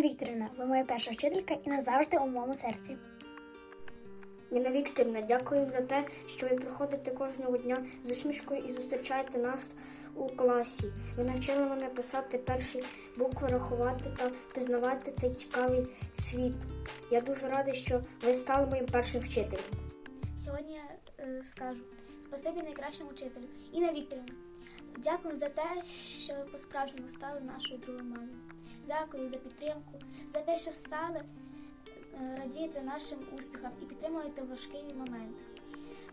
Вікторівна, ви моя перша вчителька і назавжди у моєму серці. Ніна Вікторівна, дякую за те, що ви приходите кожного дня з усмішкою і зустрічаєте нас у класі. Ви навчили мене писати перші букви, рахувати та пізнавати цей цікавий світ. Я дуже радий, що ви стали моїм першим вчителем. Сьогодні я е, скажу спасибі найкращому вчителю. Інна Вікторівна, дякую за те, що ви по-справжньому стали нашою другою мамою. Дякую за підтримку, за те, що встали, е, радієте нашим успіхам і підтримуєте важкий момент.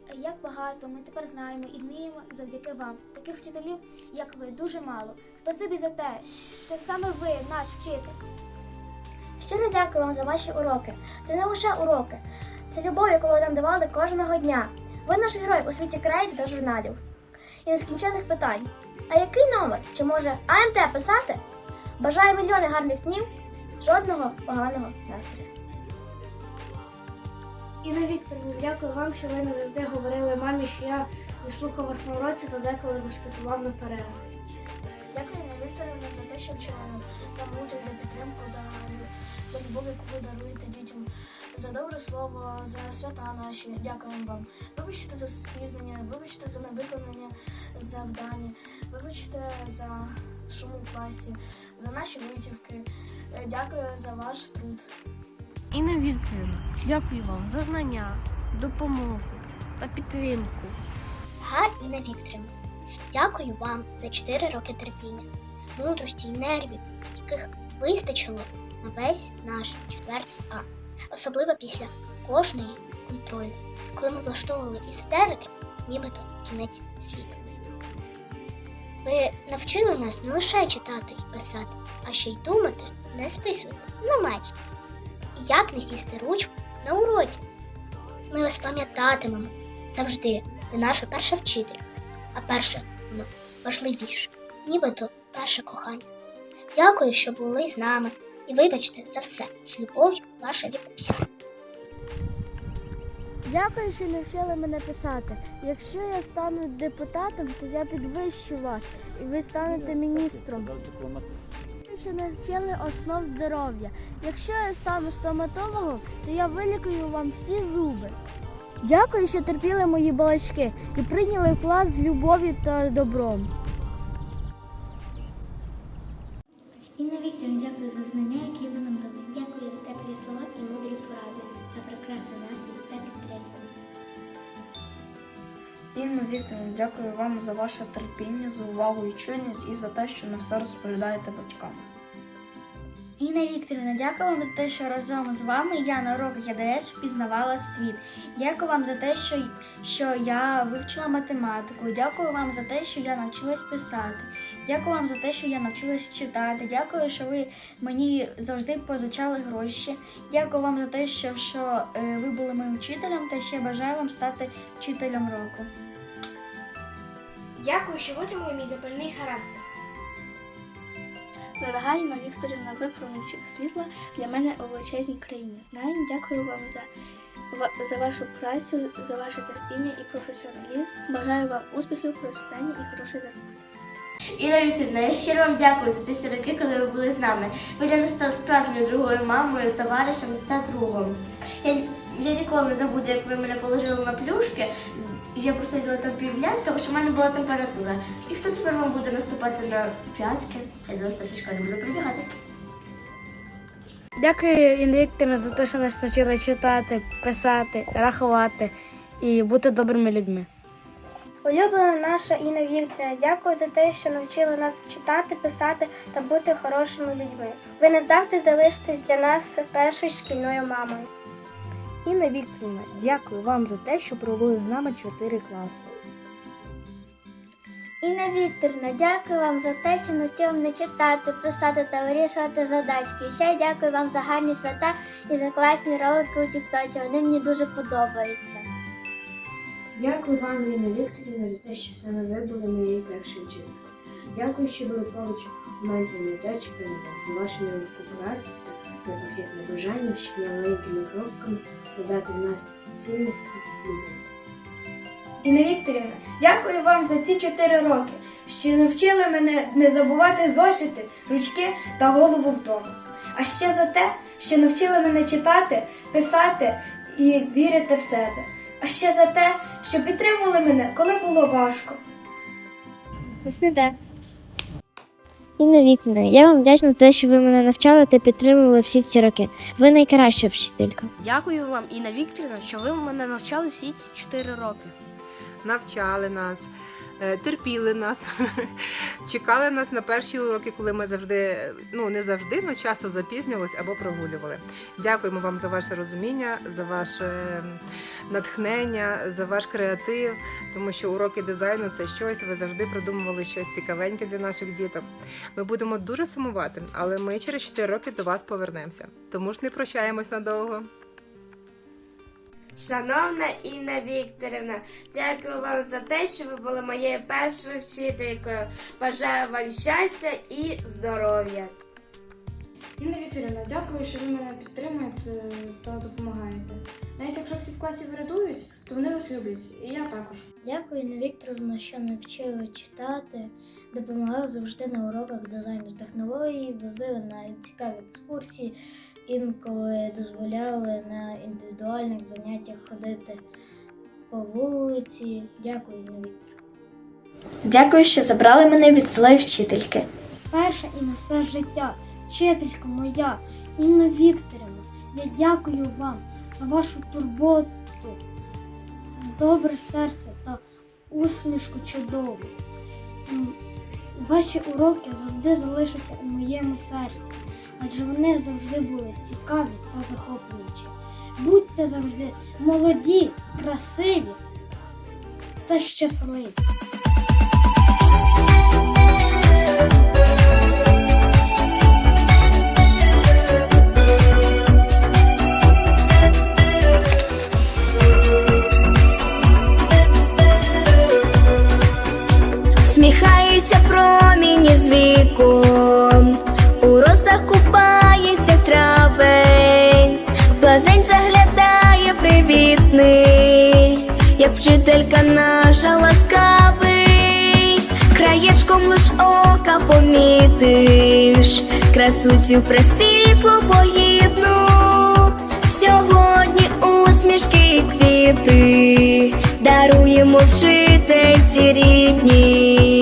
Е, Як багато ми тепер знаємо і вміємо завдяки вам. Таких вчителів, як ви, дуже мало. Спасибі за те, що саме ви наш вчитель. Щиро дякую вам за ваші уроки. Це не лише уроки, це любов, яку ви нам давали кожного дня. Ви наш герой у світі крейд та журналів. І нескінчених питань. А який номер? Чи може АМТ писати? Бажаю мільйони гарних днів, жодного поганого настрою. Інна Вікторівна, дякую вам, що ви не завжди говорили мамі, що я не слухав вас на уроці та деколи бешкетував на перервах. Дякую Інна Вікторівна за те, що вчили нас, за мудрість, за підтримку, за, за любов, яку ви даруєте дітям, за добре слово, за свята наші. Дякуємо вам. Вибачте за спізнення, вибачте за невиконання завдання, вибачте за шум у класі, за наші витівки. Е, Дякую за ваш труд. Інна Вікторівна, дякую вам за знання, допомогу та підтримку. Гар Інна Вікторівна, дякую вам за 4 роки терпіння, мудрості і нервів, яких вистачило на весь наш четвертий А, особливо після кожної контрольної, коли ми влаштовували істерики, нібито кінець світу. Ви навчили нас не лише читати і писати, а ще й думати, не списувати на. І як не сісти ручку на уроці. Ми вас пам'ятатимемо завжди. Ви наша перша вчителька, а перше воно важливіше, нібито перше кохання. Дякую, що були з нами, і вибачте за все з любов'ю, ваша Вікуся. Дякую, що навчили мене писати. Якщо я стану депутатом, то я підвищу вас, і ви станете міністром. Що навчили основ здоров'я. Якщо я стану стоматологом, то я вилікую вам всі зуби. Дякую, що терпіли мої балачки і прийняли клас з любов'ю та добром. І мудрі поради, за прекрасний настрій та підтримку. Інна Вікторівна, дякую вам за ваше терпіння, за увагу і чуйність і за те, що на все розповідаєте батькам. Інна Вікторівна, дякую вам за те, що разом з вами я на уроках ЄДС впізнавала світ. Дякую вам за те, що, що я вивчила математику. Дякую вам за те, що я навчилась писати. Дякую вам за те, що я навчилась читати. Дякую, що ви мені завжди позичали гроші. Дякую вам за те, що, що е, ви були моїм вчителем, та ще бажаю вам стати вчителем року. Дякую, що витримали мій запальний характер. Інна Вікторівна, ви промінчик світла для мене у величезній країні. Знаю, дякую вам за, за вашу працю, за ваше терпіння і професіоналізм. Бажаю вам успіхів, процвітання і хорошої зарплати. Інна Вікторівна, я щиро вам дякую за ті всі роки, коли ви були з нами. Ви для нас стали справжньою другою мамою, товаришем та другом. Я, я ніколи не забуду, як ви мене положили на плюшки. Я просиділа там півдня, тому що в мене була температура. І хто тепер вам буде наступати на п'ятки? Я до вас трошечки не буду прибігати. Дякую, Інна Вікторівна, за те, що нас навчили читати, писати, рахувати і бути добрими людьми. Улюблена наша Інна Вікторівна, дякую за те, що навчили нас читати, писати та бути хорошими людьми. Ви не завжди залишитесь для нас першою шкільною мамою. Інна Вікторівна, дякую вам за те, що провели з нами чотири класи. Інна Вікторівна, дякую вам за те, що навчили мене читати, писати та вирішувати задачки. І ще дякую вам за гарні свята і за класні ролики у Тіктоці. Вони мені дуже подобаються. Дякую вам, Інна Вікторівна, за те, що саме ви були моєю першою вчителькою. Дякую, що були поруч у моменті невдачі передач, за вашу та непохитне бажання щодня маленькими кроками додати в нас цінності і любов. Інна Вікторівна, дякую вам за ці чотири роки, що навчили мене не забувати зошити, ручки та голову вдома. А ще за те, що навчили мене читати, писати і вірити в себе. А ще за те, що підтримували мене, коли було важко. Інна Вікторівна, я вам вдячна за те, що ви мене навчали та підтримували всі ці роки. Ви найкраща вчителька. Дякую вам, Інна Вікторівна, що ви мене навчали всі ці 4 роки. навчали нас, е, терпіли нас, чекали нас на перші уроки, коли ми завжди, ну не завжди, але часто запізнювалися або прогулювали. Дякуємо вам за ваше розуміння, за ваше натхнення, за ваш креатив, тому що уроки дизайну це щось. Ви завжди придумували щось цікавеньке для наших діток. Ми будемо дуже сумувати, але ми через 4 роки до вас повернемося. Тому ж не прощаємось надовго. Шановна Інна Вікторівна, дякую вам за те, що ви були моєю першою вчителькою. Бажаю вам щастя і здоров'я. Інна Вікторівна, дякую, що ви мене підтримуєте та допомагаєте. Навіть якщо всі в класі врядують, то вони вас люблять, і я також. Дякую, Інна Вікторовна, що навчили читати, допомагали завжди на уроках дизайну технологій, возили на цікаві екскурсії, інколи дозволяли на індивідуальних заняттях ходити по вулиці. Дякую, Інна Вікторовна. Дякую, що забрали мене від злої вчительки. Перша і на все життя, вчителька моя, Інна Вікторівна, я дякую вам за вашу турботу, добре серце та усмішку чудову. Ваші уроки завжди залишаться у моєму серці, адже вони завжди були цікаві та захоплюючі. Будьте завжди молоді, красиві та щасливі. Всміхається промінь з віком, у росах купається травень, в глазень заглядає привітний, як вчителька наша ласкавий, краєчком лиш ока помітиш, красу цю пресвітлу погідну, сьогодні усмішки і квіти даруємо вчительці рідній.